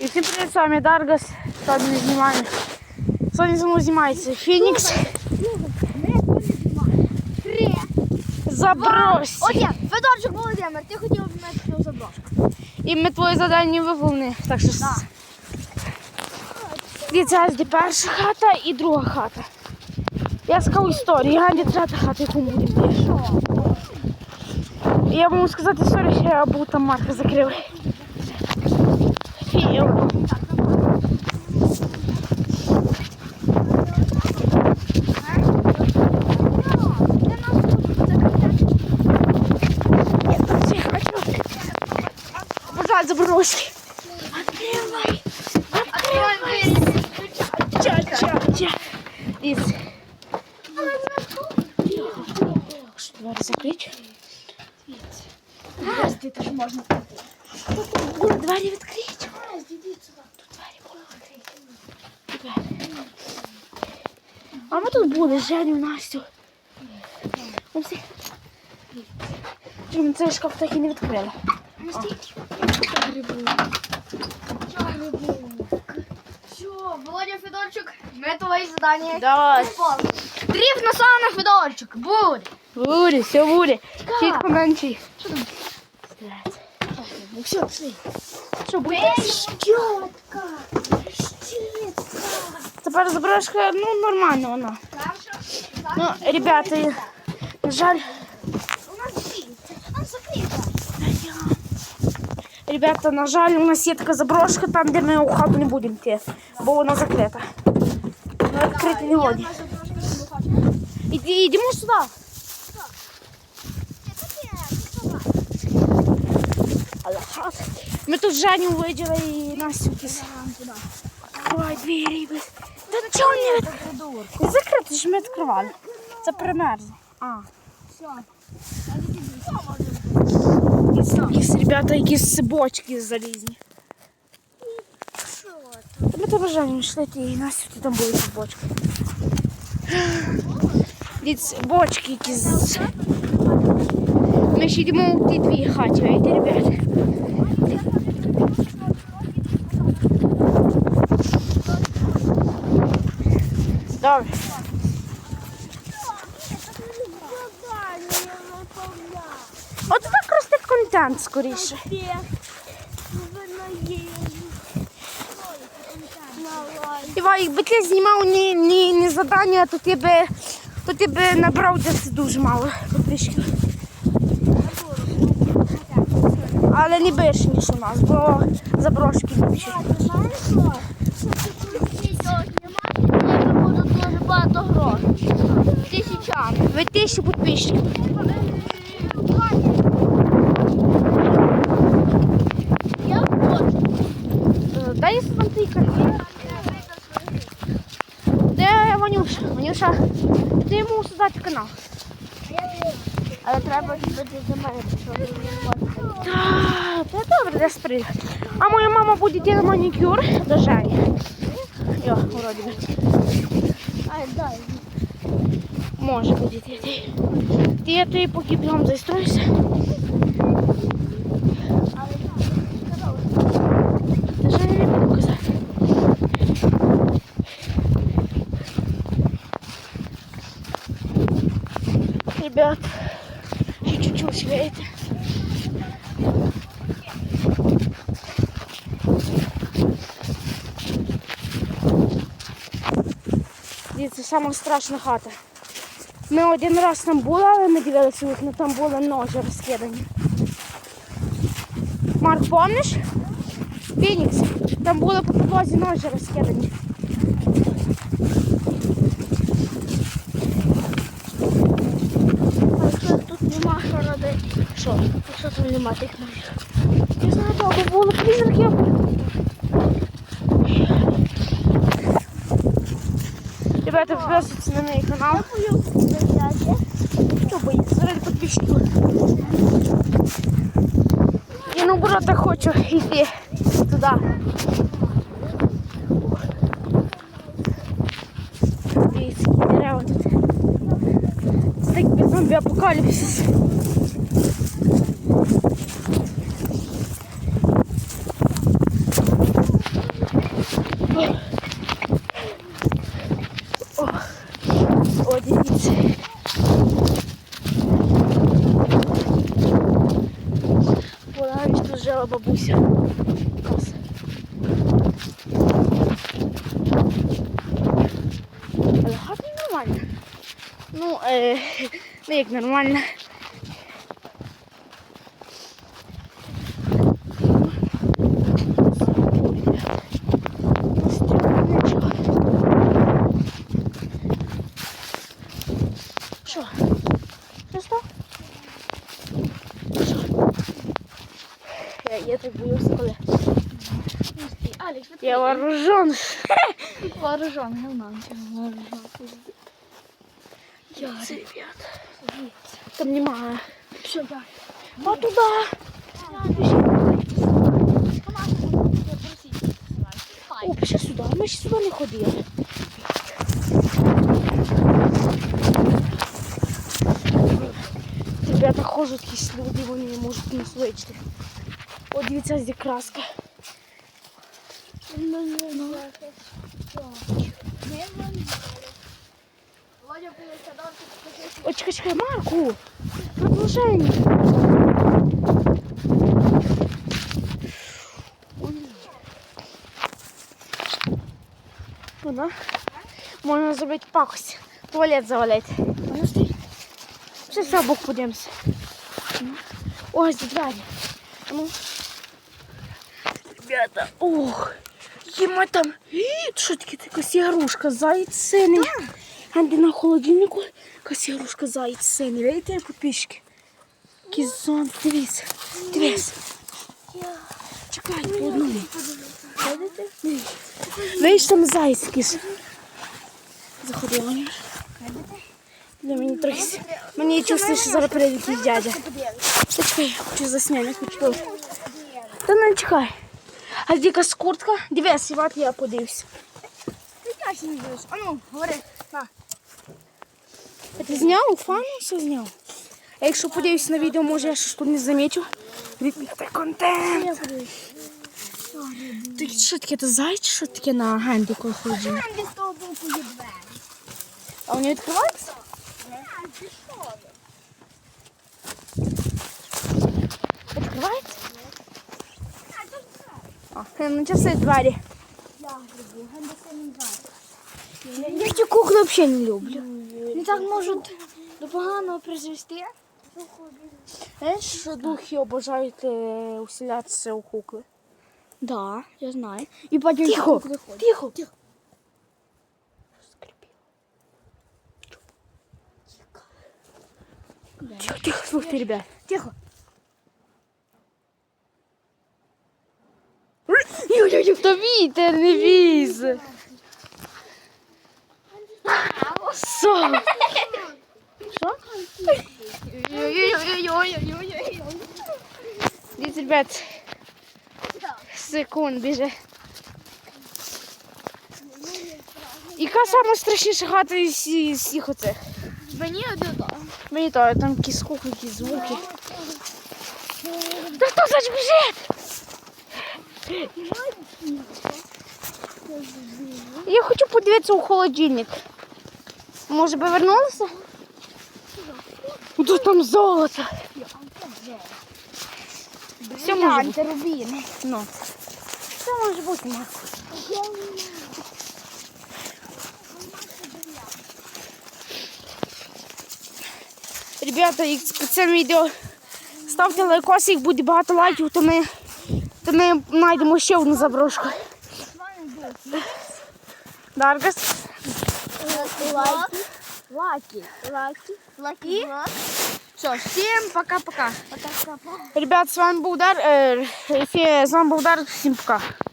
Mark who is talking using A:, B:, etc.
A: І всім привіт, з вами Даргас. Сьогодні ми знімаємо. Сьогодні зі мною знімається Фінікс. Забрось.
B: От я, Федорчик Володимир, ти хотів обміняти цю заброшку.
A: І ми твоє завдання виповнили. Так що
B: Так.
A: дивіться, де перша хата і друга хата. Я скажу історію, Ганді третя хата, яку будемо я можу сказати історію, що я був там Марка закрив. Забрось. Открывай. Ча, ча, ча. Дивіться. Що, двері закрити?
B: Ти теж можна.
A: Тут були двері відкриті. Тут були відкриті. А ми тут були, Женю, Настю. Чому цей шкаф так і не відкрили?
B: Все, Володя Федорчик, ми твої завдання.
A: Давай.
B: виконали. Дріфт на сана Федорчик, буде.
A: Бурі, все бурі. Чітко менший.
B: Ну все, пішли.
A: Що буде?
B: Щотка, щітка.
A: Тепер заброшка, ну, нормально вона. Ну, ребята, на жаль, ребята, на жаль, у нас є така заброшка там, де ми у хату не будемо йти, бо вона закрита. Вона відкрита не воді. Іди, йдемо сюди. Ми тут Женю виділи і Настю кіс. Ой, двері. без- Та нічого не відкрито. Закрито, ж ми відкривали. Це примерзло. А. Якісь, ребята, якісь бочки залізні. Та Ми тебе Женю йшли, ти і Настю, ти там були ці бочки. Дивіться, бочки якісь. Ми ще йдемо у ті дві хаті, видите, ребята. Добре. Росте скоріше. Івай, якби ти знімав не, не, не задання, то ти би, то ти би набрав десь дуже мало підписчиків. Але не більше, ніж у нас, бо заброшки більше.
B: Багато грошей. Тисячами.
A: Ви тисячу підписчиків. Де Ванюша? Ванюша, ти йому создати канал.
B: Але треба бути за мене, щоб не можна.
A: Так, та добре, десь прийде. А моя мама буде йти на манікюр до Жені. Йо, вроді би.
B: Ай, дай.
A: Може буде йти. Ти я тобі поки бігом заістроюся. Ребят, ще чуть-чуть видите. Дивіться, сама страшна хата. Ми один раз там були, але ми дивилися вікна, там були ножі розкидані. Марк, помниш? Фінікс, там були по підлозі ножі розкидані.
B: А що тут нема що робити?
A: Що?
B: Що тут нема тих ножів?
A: Не знаю, того було призраків. Ребята, підписуйтесь на мій канал. Що боїться? Заради підписчиків. Я наоборот хочу йти туди. зомбі апокаліпсис. О, дивіться. Вона тут жила бабуся. Клас. Але гарний. Ну, е, ну як нормально. Що? Що став? Що? Я, я так боюся, коли.
B: Алекс, вот
A: Я вооружен.
B: вооружен, говно, вооружен.
A: Я, ребят. Там немає.
B: Все, да.
A: А туда. О, сюди. Ми ще сюди не ходили. Ребята ходять якісь люди, вони не можуть нас вичити. О, дивіться, де краска. О, чекай, чекай, Марку. Продовження. Вона. Можна зробити пакость. Туалет завалити. Все, все, бок подивимося. Ось двері. Ну. Ребята, ох. Єма там. Що таке така сігарушка, заєць синий. Анди на холодильнику. Якась ігрушка заєць синий. Видите? Який зонт, дивіться. Дивіться. Чекай, по одному. Видиш, там заєць якийсь. Заходила. Для мені трохи. Мені чувствую, що зараз прийде якийсь дядя. Чекай, хочу засняти, хочу. Та не чекай. А якась куртка? Дивись, Іват, я подивився.
B: А ну, говори. На.
A: Ти зняв? Фану все зняв. А якщо подивишся на відео, може я щось тут не замічу. Відмітьте контент. Ти що таке, це зайчик, що таке на генді холодильник?
B: Там без того боку є двері.
A: А вони відкриваються? Відкриваються? А, ну часи двері.
B: Я
A: ті куклы взагалі не люблю.
B: Не так можуть до поганого призвести.
A: Знаєш, що духи обожають е, усілятися у кукли?
B: Да, я знаю. І потім
A: Тихо, тихо. Тихо. Тихо, тихо, слухайте, ребят.
B: Тихо.
A: То вітер не віз. Що? Дивіться, ребят, секунд біже. Яка сама страшніша хата із всіх оцих?
B: Мені одно.
A: Мені то там якісь скуки, якісь звуки. Та хто значить біжить? Я хочу подивитися у холодильник. Може би вернулися? Тут там золото. Все може бути.
B: рубіни.
A: Ну. Все може бути, Марко. Ребята, як під цим відео ставте лайкоси, як буде багато лайків, то ми, то ми знайдемо ще одну заброшку. Даргас.
B: Лаки. Лаки. Лаки. Лаки.
A: Все, всем пока-пока. Ребят, с вами был Дар. Э, с з вами был Дар. Всем пока.